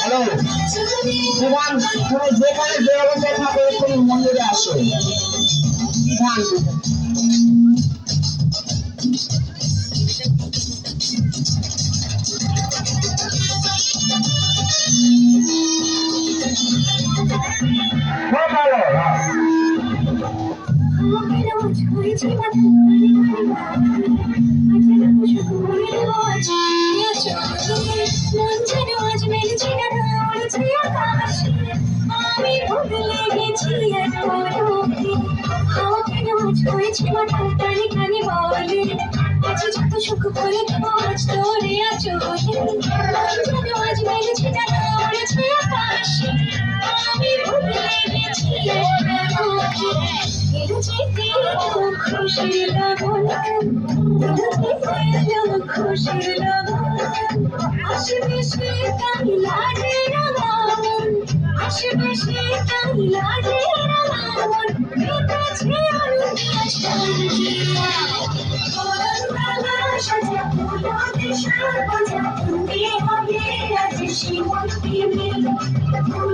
Hello জীবন তুমি যেখানে যে অবস্থায় থাকো তুমি মন্দিরে আসো। বিধান ভালো। আমি বদলে গেছি হয়েছে মাথা কানে কানে বলে আছে যত সুখ করে দেবো আজ তোরে আজ যেন আজ মেলেছে টাকা উড়েছে আকাশে আমি বদলে গেছি খুশি লাগন খুশি লাগন আশেপাশে তাই লাগে রাগান আশেপাশে তাই লাগে রাগান বেঁচেছে আরও তাহলে তো সুন্দর নাচ হচ্ছে ও মিস্টার নাচ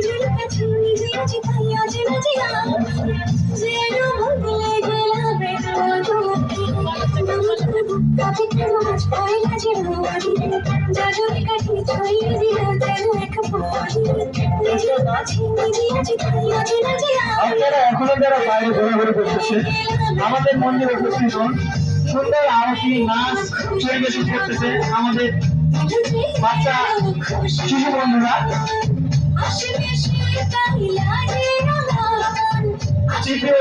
নিজের এক নিজের আপনারা এখনও যারা বাইরে ঘোরাঘুরি করতেছে, আমাদের মন্দিরে উপস্থিত হন। সুন্দর আরতি, নাচ, পরিবেশন করতেছে আমাদের বাচ্চা, শিশু বন্ধুরা।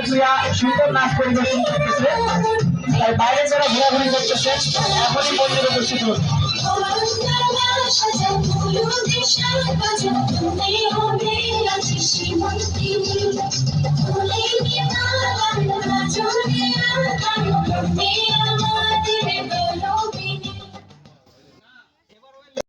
ক্রিয়া সুন্দর নাচ পরিবেশন করতেছে। বাইরে যারা ঘোরাঘুরি করতেছে এখনই মন্দিরে